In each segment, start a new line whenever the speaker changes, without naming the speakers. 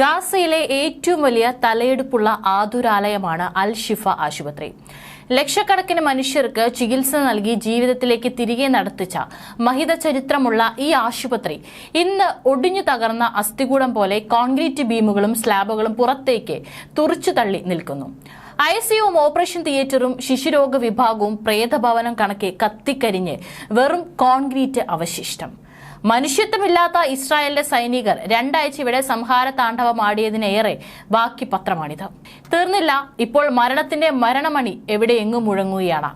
ഗാസയിലെ ഏറ്റവും വലിയ തലയെടുപ്പുള്ള ആതുരാലയമാണ് അൽ ഷിഫ ആശുപത്രി. ലക്ഷക്കണക്കിന് മനുഷ്യർക്ക് ചികിത്സ നൽകി ജീവിതത്തിലേക്ക് തിരികെ നടത്തിച്ച മഹിത ചരിത്രമുള്ള ഈ ആശുപത്രി ഇന്ന് ഒടിഞ്ഞു തകർന്ന അസ്ഥികൂടം പോലെ കോൺക്രീറ്റ് ബീമുകളും സ്ലാബുകളും പുറത്തേക്ക് തുറച്ചു തള്ളി നിൽക്കുന്നു. ഐ സിയുവും ഓപ്പറേഷൻ തിയേറ്ററും ശിശുരോഗ വിഭാഗവും പ്രേതഭവനം കണക്കെ കത്തിക്കരിഞ്ഞ് വെറും കോൺക്രീറ്റ് അവശിഷ്ടം. മനുഷ്യത്വമില്ലാത്ത ഇസ്രായേലിന്റെ സൈനികർ രണ്ടാഴ്ച ഇവിടെ സംഹാര താണ്ഡവമാടിയതിനേറെ ബാക്കി പത്രമാണിത്. തീർന്നില്ല ഇപ്പോൾ മരണത്തിന്റെ മരണമണി എവിടെയെങ്ങും മുഴങ്ങുകയാണ്.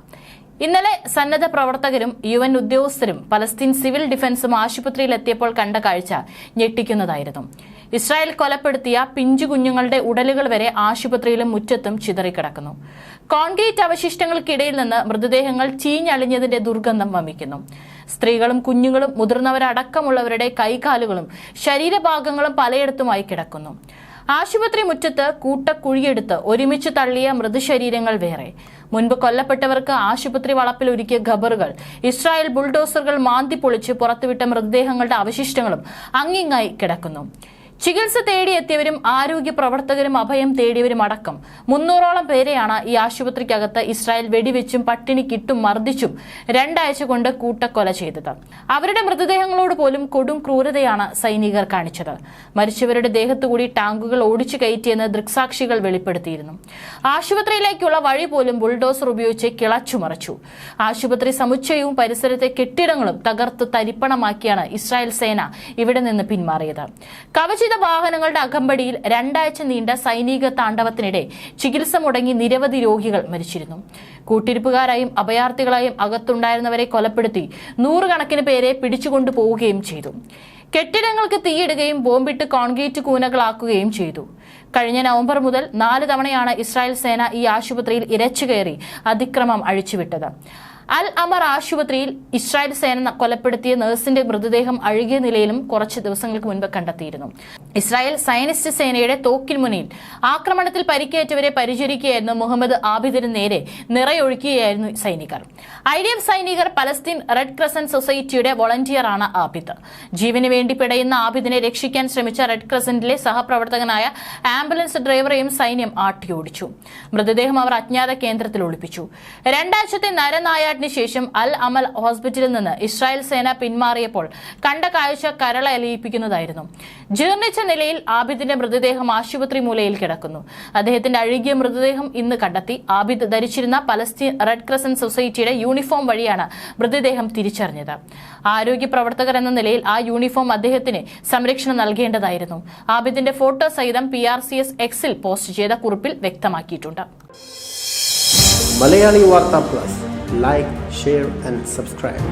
ഇന്നലെ സന്നദ്ധ പ്രവർത്തകരും യു എൻ ഉദ്യോഗസ്ഥരും പലസ്തീൻ സിവിൽ ഡിഫൻസും ആശുപത്രിയിൽ എത്തിയപ്പോൾ കണ്ട കാഴ്ച ഞെട്ടിക്കുന്നതായിരുന്നു. ഇസ്രായേൽ കൊലപ്പെടുത്തിയ പിഞ്ചു കുഞ്ഞുങ്ങളുടെ ഉടലുകൾ വരെ ആശുപത്രിയിലും മുറ്റത്തും ചിതറിക്കിടക്കുന്നു. കോൺക്രീറ്റ് അവശിഷ്ടങ്ങൾക്കിടയിൽ നിന്ന് മൃതദേഹങ്ങൾ ചീഞ്ഞളിഞ്ഞതിന്റെ ദുർഗന്ധം വമിക്കുന്നു. സ്ത്രീകളും കുഞ്ഞുങ്ങളും മുതിർന്നവരടക്കമുള്ളവരുടെ കൈകാലുകളും ശരീരഭാഗങ്ങളും പലയിടത്തുമായി കിടക്കുന്നു. ആശുപത്രി മുറ്റത്ത് കൂട്ടക്കുഴിയെടുത്ത് ഒരുമിച്ച് തള്ളിയ മൃതശരീരങ്ങൾ വേറെ. മുൻപ് കൊല്ലപ്പെട്ടവർക്ക് ആശുപത്രി വളപ്പിൽ ഒരുക്കിയ ഖബറുകൾ ഇസ്രായേൽ ബുൾഡോസറുകൾ മാന്തി പൊളിച്ച് പുറത്തുവിട്ട മൃതദേഹങ്ങളുടെ അവശിഷ്ടങ്ങളും അങ്ങിങ്ങായി കിടക്കുന്നു. ചികിത്സ തേടിയെത്തിയവരും ആരോഗ്യ പ്രവർത്തകരും അഭയം തേടിയവരും അടക്കം. മുന്നൂറോളം പേരെയാണ് ഈ ആശുപത്രിക്കകത്ത് ഇസ്രായേൽ വെടിവെച്ചും പട്ടിണി കിട്ടും മർദ്ദിച്ചും രണ്ടാഴ്ച കൊണ്ട് കൂട്ടക്കൊല ചെയ്തത്. അവരുടെ മൃതദേഹങ്ങളോട് പോലും കൊടും ക്രൂരതയാണ് സൈനികർ കാണിച്ചത്. മരിച്ചവരുടെ ദേഹത്തുകൂടി ടാങ്കുകൾ ഓടിച്ചു കയറ്റിയെന്ന് ദൃക്സാക്ഷികൾ വെളിപ്പെടുത്തിയിരുന്നു. ആശുപത്രിയിലേക്കുള്ള വഴി പോലും ബുൾഡോസർ ഉപയോഗിച്ച് കിളച്ചുമറച്ചു. ആശുപത്രി സമുച്ചയവും പരിസരത്തെ കെട്ടിടങ്ങളും തകർത്ത് തരിപ്പണമാക്കിയാണ് ഇസ്രായേൽ സേന ഇവിടെ നിന്ന് പിന്മാറിയത്. കവചിത വാഹനങ്ങളുടെ അകമ്പടിയിൽ രണ്ടാഴ്ച നീണ്ട സൈനിക താണ്ഡവത്തിനിടെ ചികിത്സ മുടങ്ങി നിരവധി രോഗികൾ മരിച്ചിരുന്നു. കൂട്ടിരിപ്പുകാരായും അഭയാർത്ഥികളായും അകത്തുണ്ടായിരുന്നവരെ കൊലപ്പെടുത്തി നൂറുകണക്കിന് പേരെ പിടിച്ചുകൊണ്ടു പോവുകയും ചെയ്തു. കെട്ടിടങ്ങൾക്ക് തീയിടുകയും ബോംബിട്ട് കോൺക്രീറ്റ് കൂനകളാക്കുകയും ചെയ്തു. കഴിഞ്ഞ നവംബർ മുതൽ നാല് തവണയാണ് ഇസ്രായേൽ സേന ഈ ആശുപത്രിയിൽ ഇരച്ചുകയറി അതിക്രമം അഴിച്ചുവിട്ടത്. അൽ അമർ ആശുപത്രിയിൽ ഇസ്രായേൽ സേന കൊലപ്പെടുത്തിയ നഴ്സിന്റെ മൃതദേഹം അഴുകിയ നിലയിലും കുറച്ച് ദിവസങ്ങൾക്ക് മുൻപ് കണ്ടെത്തിയിരുന്നു. ഇസ്രായേൽ സയനിസ്റ്റ് സേനയുടെ തോക്കിൽ മുന്നിൽ ആക്രമണത്തിൽ പരിക്കേറ്റവരെ പരിചരിക്കുകയായിരുന്നു മുഹമ്മദ് ആബിദിന് നേരെ നിറയൊഴുക്കുകയായിരുന്നു സൈനികർ. ഐ ഡി എഫ് സൈനികർ പലസ്തീൻ റെഡ് ക്രസന്റ് സൊസൈറ്റിയുടെ വോളണ്ടിയറാണ് ആബിദ്. ജീവന് വേണ്ടി പിടയുന്ന ആബിദിനെ രക്ഷിക്കാൻ ശ്രമിച്ച റെഡ് ക്രസന്റിലെ സഹപ്രവർത്തകനായ ആംബുലൻസ് ഡ്രൈവറെയും സൈന്യം ആട്ടിയോടിച്ചു. മൃതദേഹം അവർ അജ്ഞാത കേന്ദ്രത്തിൽ ഒളിപ്പിച്ചു. രണ്ടാഴ്ചത്തെ നരനായാട്ടിന് ശേഷം അൽ അമൽ ഹോസ്പിറ്റലിൽ നിന്ന് ഇസ്രായേൽ സേന പിന്മാറിയപ്പോൾ കണ്ട കാഴ്ച കരളലിയിപ്പിക്കുന്നതായിരുന്നു. ജീർണിച്ച നിലയിൽ ആബിദിന്റെ മൃതദേഹം ആശുപത്രി മൂലയിൽ കിടക്കുന്നു. അദ്ദേഹത്തിന്റെ അഴുകിയ മൃതദേഹം ഇന്ന് കണ്ടെത്തി. ആബിദ് ധരിച്ചിരുന്ന പലസ്തീൻ റെഡ് ക്രസന്റ് സൊസൈറ്റിയുടെ യൂണിഫോം വഴിയാണ് മൃതദേഹം തിരിച്ചറിഞ്ഞത്. ആരോഗ്യ പ്രവർത്തകർ എന്ന നിലയിൽ ആ യൂണിഫോം അദ്ദേഹത്തിന് സംരക്ഷണം നൽകേണ്ടതായിരുന്നു. ആബിദിന്റെ ഫോട്ടോ സഹിതം പി ആർ സി എസ് എക്സിൽ പോസ്റ്റ് ചെയ്ത കുറിപ്പിൽ വ്യക്തമാക്കിയിട്ടുണ്ട്.
മലയാളി വാർത്താ plus. Like share and subscribe